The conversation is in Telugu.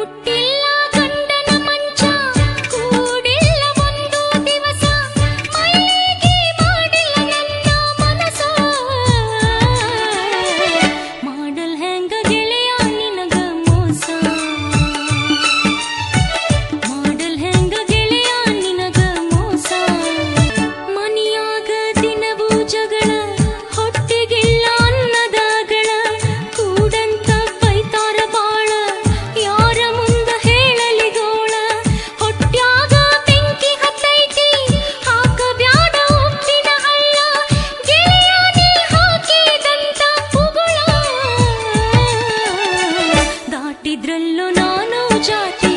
தொட்டில் జాతి ద్రుల్లు నానో జాతి